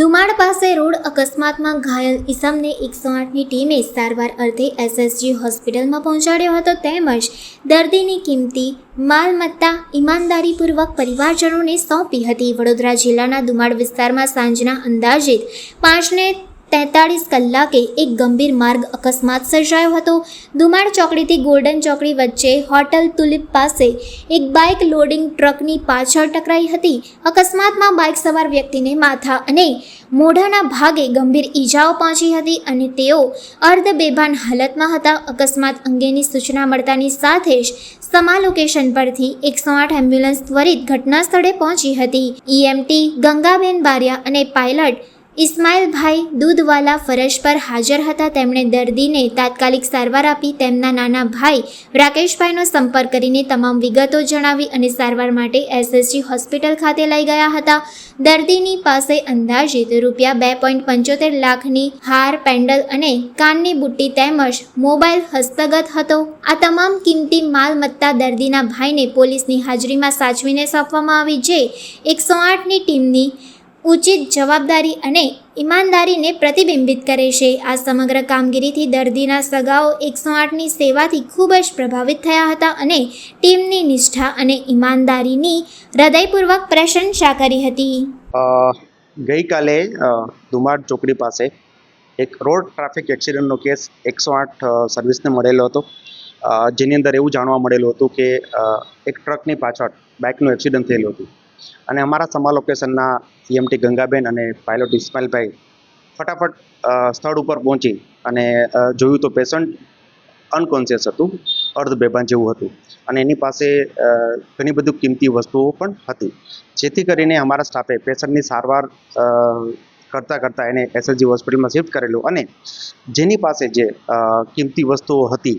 દુમાડ પાસે રોડ અકસ્માતમાં ઘાયલ ઇસમને એકસો આઠની ટીમે સારવાર અર્થે એસએસજી હોસ્પિટલમાં પહોંચાડ્યો હતો તેમજ દર્દીની કિંમતી માલમત્તા ઈમાનદારીપૂર્વક પરિવારજનોને સોંપી હતી. વડોદરા જિલ્લાના દુમાડ વિસ્તારમાં સાંજના અંદાજિત પાંચને તેતાળીસ કલાકે એક ગંભીર માર્ગ અકસ્માત સર્જાયો હતો. દુમાડ ચોકડીથી ગોલ્ડન ચોકડી વચ્ચે હોટલ તુલિપ પાસે એક બાઇક લોડિંગ ટ્રકની પાછળ ટકરાઈ હતી. અકસ્માતમાં બાઇક સવાર વ્યક્તિને માથા અને મોઢાના ભાગે ગંભીર ઈજાઓ પહોંચી હતી અને તેઓ અર્ધ બેભાન હાલતમાં હતા. અકસ્માત અંગેની સૂચના મળતાની સાથે જ સમા લોકેશન પરથી એકસો આઠ એમ્બ્યુલન્સ ત્વરિત ઘટના સ્થળે પહોંચી હતી. ઈએમટી ગંગાબેન બારિયા અને પાયલટ ઇસ્માઇલભાઈ દૂધવાલા ફરજ પર હાજર હતા. તેમણે દર્દીને તાત્કાલિક સારવાર આપી. તેમના નાના ભાઈ રાકેશભાઈનો સંપર્ક કરીને તમામ વિગતો જણાવી અને સારવાર માટે એસએસજી હોસ્પિટલ ખાતે લઈ ગયા હતા. દર્દીની પાસે અંદાજિત રૂપિયા બે પોઈન્ટ પંચોતેર લાખની હાર, પેન્ડલ અને કાનની બુટ્ટી તેમજ મોબાઈલ હસ્તગત હતો. આ તમામ કિંમતી માલમત્તા દર્દીના ભાઈને પોલીસની હાજરીમાં સાચવીને સોંપવામાં આવી, જે એકસો આઠની ટીમની ઉચિત જવાબદારી અને ઈમાનદારીને પ્રતિબિંબિત કરે છે. આ સમગ્ર કામગીરીથી દર્દીના સગાઓ એકસો આઠની સેવાથી ખૂબ જ પ્રભાવિત થયા હતા અને ટીમની નિષ્ઠા અને ઈમાનદારીની હૃદયપૂર્વક પ્રશંસા કરી હતી. ગઈકાલે ધુમાડ ચોકડી પાસે એક રોડ ટ્રાફિક એક્સિડન્ટનો કેસ એકસો આઠ સર્વિસને મળેલો હતો. જેની અંદર એવું જાણવા મળેલું હતું કે એક ટ્રકની પાછળ બાઇકનું એક્સિડન્ટ થયેલું હતું. અને અમારા સમા લોકેશનના સીએમટી ગંગાબેન અને પાયલોટ ઇસ્માઇલભાઈ ફટાફટ સ્થળ ઉપર પહોંચી અને જોયું તો પેશન્ટ અનકોન્શિયસ હતું, અર્ધ બેભાન જેવું હતું. અને એની પાસે ઘણી બધી કિંમતી વસ્તુઓ પણ હતી. જેથી કરીને અમારા સ્ટાફે પેશન્ટની સારવાર કરતાં કરતાં એને એસએલજી હોસ્પિટલમાં શિફ્ટ કરેલું. અને જેની પાસે જે કિંમતી વસ્તુઓ હતી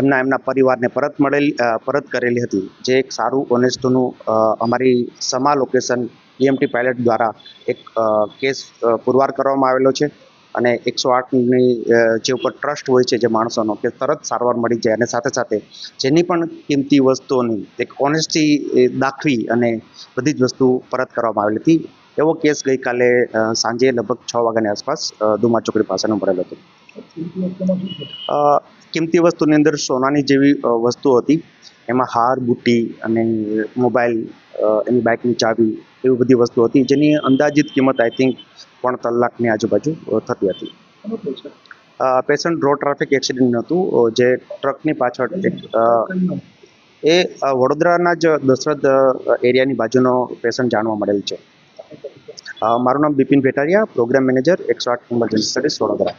એમના એમના પરિવારને પરત મળેલી પરત કરેલી હતી. જે એક સારું ઓનેસ્ટનું અમારી સમા લોકેશન ઈએમટી પાયલટ દ્વારા એક કેસ પુરવાર કરવામાં આવેલો છે. અને એકસો આઠની જે ઉપર ટ્રસ્ટ હોય છે જે માણસોનો કે તરત સારવાર મળી જાય અને સાથે સાથે જેની પણ કિંમતી વસ્તુઓની એક ઓનેસ્ટી દાખવી અને બધી જ વસ્તુ પરત કરવામાં આવેલી હતી. એવો કેસ ગઈકાલે સાંજે લગભગ છ વાગ્યાની આસપાસ દુમા ચોકડી પાસે ભરેલો હતો. કિંમતી વસ્તુની અંદર સોનાની જેવી વસ્તુ હતી. એમાં હાર બુટ્ટી અને મોબાઈલ એની બાઇકની ચાવી એવી બધી વસ્તુ હતી જેની અંદાજિત કિંમત આઈ થિંક પણ ત્રણ લાખની આજુબાજુ થતી હતી. પેશન્ટ રોડ ટ્રાફિક એક્સિડન્ટ હતું જે ટ્રકની પાછળ એ વડોદરાના જ દશરથ એરિયાની બાજુનો પેશન્ટ જાણવા મળેલ છે. મારું નામ બિપિન ભેટારિયા પ્રોગ્રામ મેનેજર એકસો આઠ ઇમરજન્સી સર્વિસ વડોદરા.